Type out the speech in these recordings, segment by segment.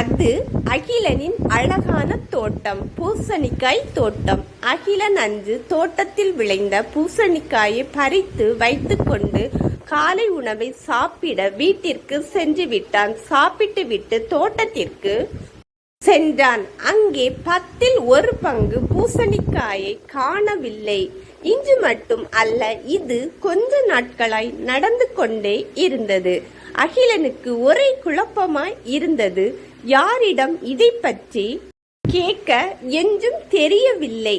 அது அகிலனின் அழகான தோட்டம் பூசணிக்காய் தோட்டம். அகிலன் அன்று தோட்டத்தில் விளைந்த பூசணிக்காயை பறித்து வைத்துக்கொண்டு காலை உணவை சாப்பிட வீட்டிற்கு சென்று விட்டான். சாப்பிட்டு விட்டு தோட்டத்திற்கு சென்றான். அங்கே பத்தில் ஒரு பங்கு பூசணிக்காயை காணவில்லை. இன்று மட்டும் அல்ல இது கொஞ்ச நாட்களாய் நடந்து கொண்டே இருந்தது. அகிலனுக்கு ஒரே குழப்பமாய் இருந்தது. யாரிடம் இதை பற்றி கேட்க என்றும் தெரியவில்லை.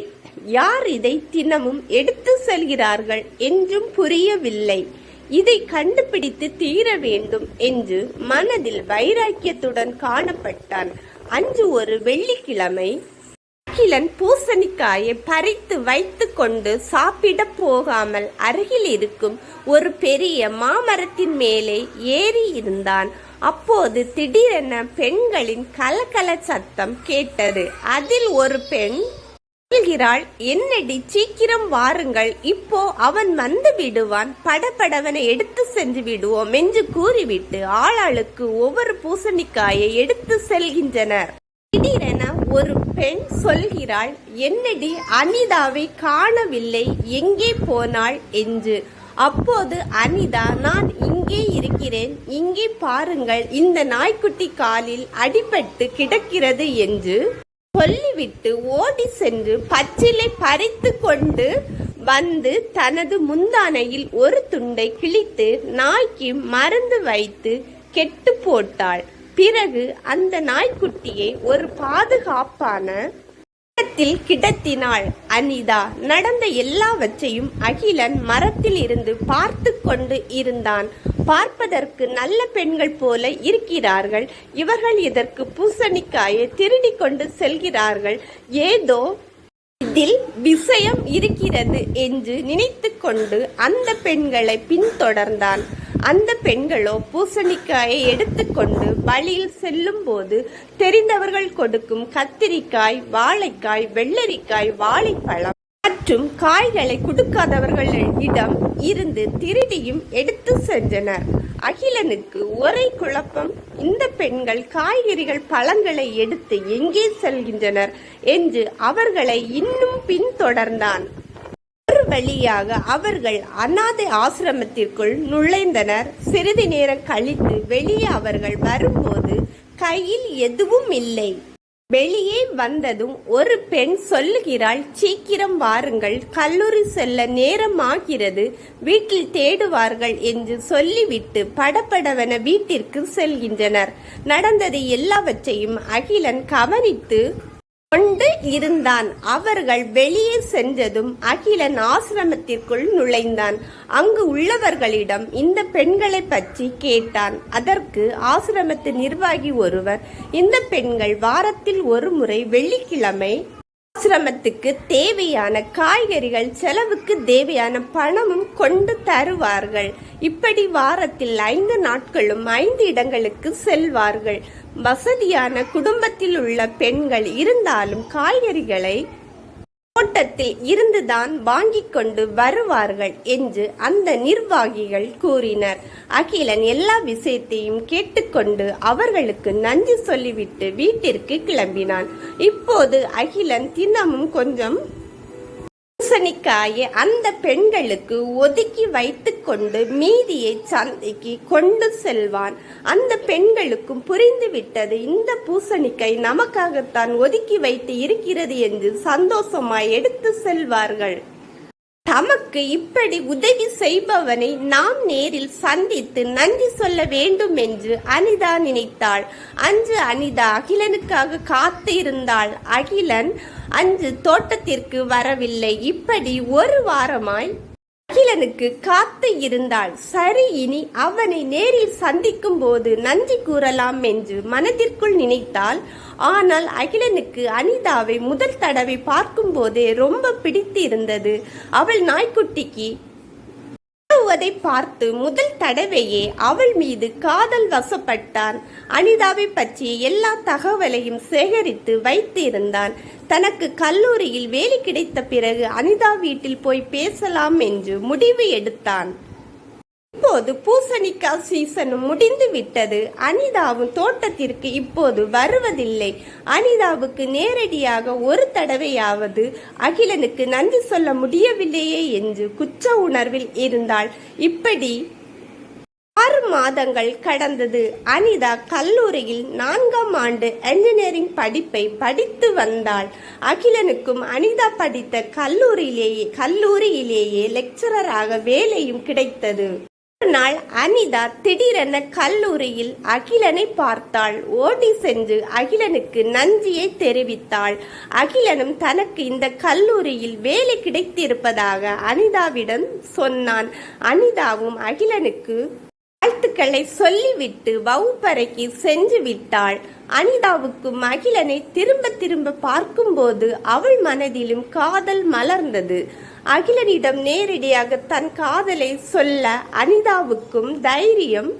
யார் இதை தினமும் எடுத்து செல்கிறார்கள் என்றும் புரியவில்லை. இதை கண்டுபிடித்து தீர வேண்டும் என்று மனதில் வைராக்கியத்துடன் காணப்பட்டான். அன்று ஒரு வெள்ளிக்கிழமை அகிலன் பூசணிக்காயை பறித்து வைத்து கொண்டு சாப்பிட போகாமல் அருகில் இருக்கும் ஒரு பெரிய மாமரத்தின் மேலே ஏறி இருந்தான். அப்போது திடீரென பெண்களின் கலகல சத்தம் கேட்டது. அதில் ஒரு பெண் சொல்கிறாள் என்னடி? சீக்கிரம் வாருங்கள். இப்போ அவன் வந்து விடுவான். படபடவனை எடுத்து சென்று விடுவோம் என்று கூறிவிட்டு ஆளாளுக்கு ஒவ்வொரு பூசணிக்காயை எடுத்து செல்கின்றனர். திடீரென ஒரு பெண் சொல்கிறாள் என்னடி அனிதாவை காணவில்லை எங்கே போனாள்? என்று. அப்போது அனிதா நான் இங்கே இருக்கிறேன் இங்கே பாருங்கள் இந்த நாய்க்குட்டி காலில் அடிபட்டு கிடக்கிறது என்று சொல்லிவிட்டு ஓடி சென்று பச்சிலை பறித்து கொண்டு வந்து தனது முந்தானையில் ஒரு துண்டை கிழித்து நாய்க்கு மருந்து வைத்து கெட்டு போட்டாள். பிறகு அந்த நாய்க்குட்டியை ஒரு பாதுகாப்பான இடத்தில் கிடத்தினாள். அனிதா நடந்த எல்லாவற்றையும் அகிலன் மரத்தில் இருந்து பார்த்து கொண்டு இருந்தான். பார்ப்பதற்கு நல்ல பெண்கள் போல இருக்கிறார்கள். இவர்கள் இதற்கு பூசணிக்காயை திருடி கொண்டு செல்கிறார்கள். ஏதோ இதில் விஷயம் இருக்கிறது என்று நினைத்து கொண்டு அந்த பெண்களை பின்தொடர்ந்தான். அந்த பெண்களோ பூசணிக்காயை எடுத்துக்கொண்டு வழியில் செல்லும் போது தெரிந்தவர்கள் கொடுக்கும் கத்திரிக்காய் வாழைக்காய் வெள்ளரிக்காய் வாழைப்பழம் மற்றும் காய்களை கொடுக்காதவர்களிடம் இருந்து திருடியும் எடுத்து சென்றனர். அகிலனுக்கு ஒரே குழப்பம் இந்த பெண்கள் காய்கறிகள் பழங்களை எடுத்து எங்கே செல்கின்றனர் என்று அவர்களை இன்னும் பின்தொடர்ந்தான். வழியாக அவர்கள் அனாதை ஆசிரமத்திற்குள் நுழைந்தனர். சிறிது நேரம் கழித்து வெளியே அவர்கள் வரும்போது கையில் எதுவும் இல்லை. வெளியே வந்ததும் ஒரு பெண் சொல்லுகிறாள் சீக்கிரம் வாருங்கள் கல்லூரி செல்ல நேரமாகிறது வீட்டில் தேடுவார்கள் என்று சொல்லிவிட்டு படப்படவென வீட்டிற்கு செல்கின்றனர். நடந்தது எல்லாவற்றையும் அகிலன் கவனித்து கொண்டு இருந்தான். அவர்கள் வெளியே சென்றதும் அகிலன் ஆசிரமத்திற்குள் நுழைந்தான். அங்கு உள்ளவர்களிடம் இந்த பெண்களை பற்றி கேட்டான். அதற்கு ஆசிரமத்து நிர்வாகி ஒருவர் இந்த பெண்கள் வாரத்தில் ஒரு முறை வெள்ளிக்கிழமை ஆசிரமத்துக்கு தேவையான காய்கறிகள் செலவுக்கு தேவையான பணமும் கொண்டு தருவார்கள். இப்படி வாரத்தில் ஐந்து நாட்களும் ஐந்து இடங்களுக்கு செல்வார்கள். வசதியான குடும்பத்தில் உள்ள பெண்கள் இருந்தாலும் காய்கறிகளை தோட்டத்தில் இருந்துதான் வாங்கிக் கொண்டு வருவார்கள் என்று அந்த நிர்வாகிகள் கூறினர். அகிலன் எல்லா விஷயத்தையும் கேட்டுக்கொண்டு அவர்களுக்கு நன்றி சொல்லிவிட்டு வீட்டிற்கு கிளம்பினான். இப்போது அகிலன் தினமும் கொஞ்சம் பூசணிக்காயை அந்த பெண்களுக்கு ஒதுக்கி வைத்துக்கொண்டு மீதியை சந்தைக்கு கொண்டு செல்வான். அந்த பெண்களுக்கும் புரிந்துவிட்டது. இந்த பூசணிக்காய் நமக்காகத்தான் ஒதுக்கி வைத்து இருக்கிறது என்று சந்தோஷமாய் எடுத்து செல்வார்கள். தமக்கு இப்படி உதவி செய்பவனை நாம் நேரில் சந்தித்து நன்றி சொல்ல வேண்டும் என்று அனிதா நினைத்தாள். அன்று அனிதா அகிலனுக்காக காத்து இருந்தாள் அகிலன் அன்று தோட்டத்திற்கு வரவில்லை. இப்படி ஒரு வாரமாய் அகிலனுக்கு காத்து இருந்தாள். சரி இனி அவனை நேரில் சந்திக்கும் போது நன்றி கூறலாம் என்று மனதிற்குள் நினைத்தாள். ஆனால் அகிலனுக்கு அனிதாவை முதல் தடவை பார்க்கும் போதே ரொம்ப பிடித்து இருந்தது அவள் நாய்க்குட்டிக்கு ஓடுவதை பார்த்து முதல் தடவையே அவள் மீது காதல் வசப்பட்டான். அனிதாவை பற்றிய எல்லா தகவலையும் சேகரித்து வைத்து இருந்தான் தனக்கு கல்லூரியில் வேலை கிடைத்த பிறகு அனிதா வீட்டில் போய் பேசலாம் என்று முடிவு எடுத்தான். இப்போது பூசணிக்காய் சீசனும் முடிந்து விட்டது. அனிதாவும் தோட்டத்திற்கு இப்போது வருவதில்லை. அனிதாவுக்கு நேரடியாக ஒரு தடவையாவது அகிலனுக்கு நன்றி சொல்ல முடியவில்லையே என்று குற்ற உணர்வில் இருந்தாள். இப்படி ஆறு மாதங்கள் கடந்தது. அனிதா கல்லூரியில் நான்காம் ஆண்டு என்ஜினியரிங் படிப்பை படித்து வந்தாள். அகிலனுக்கும் அனிதா படித்த கல்லூரியிலேயே கல்லூரியிலேயே லெக்சரராக வேலையும் கிடைத்தது. ஒரு நாள் அனிதா திடீரென கல்லூரியில் அகிலனை பார்த்தாள். ஓடி சென்று அகிலனுக்கு நன்றியை தெரிவித்தாள். அகிலனும் தனக்கு இந்த கல்லூரியில் வேலை கிடைத்திருப்பதாக அனிதாவிடம் சொன்னான். அனிதாவும் அகிலனுக்கு வாழ்த்துக்களை சொல்லிவிட்டு வகுப்பறைக்கு சென்று விட்டாள். அனிதாவுக்கும் அகிலனை திரும்ப திரும்ப பார்க்கும்போது அவள் மனதிலும் காதல் மலர்ந்தது. அகிலனிடம் நேரடியாக தன் காதலை சொல்ல அனிதாவுக்கும் தைரியம்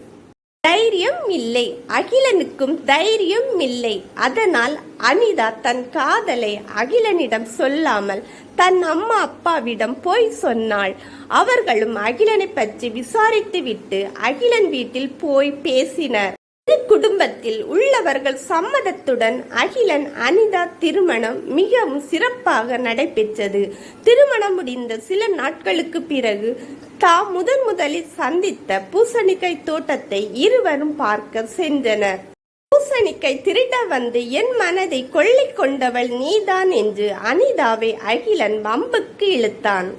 தைரியம் இல்லை. அகிலனுக்கும் தைரியம் இல்லை. அதனால் அனிதா தன் காதலை அகிலனிடம் சொல்லாமல் தன் அம்மா அப்பாவிடம் போய் சொன்னாள். அவர்களும் அகிலனை பற்றி விசாரித்துவிட்டு அகிலன் வீட்டில் போய் பேசினர். இரு குடும்பத்தில் உள்ளவர்கள் சம்மதத்துடன் அகிலன் அனிதா திருமணம் மிகவும் சிறப்பாக நடைபெற்றது. திருமணம் முடிந்த சில நாட்களுக்கு பிறகு தாம் முதன் முதலில் சந்தித்த பூசணிக்காய் தோட்டத்தை இருவரும் பார்க்க சென்றனர். பூசணிக்கை திருட வந்து என் மனதை கொள்ளை கொண்டவள் நீதான் என்று அனிதாவை அகிலன் வம்புக்கு இழுத்தான்.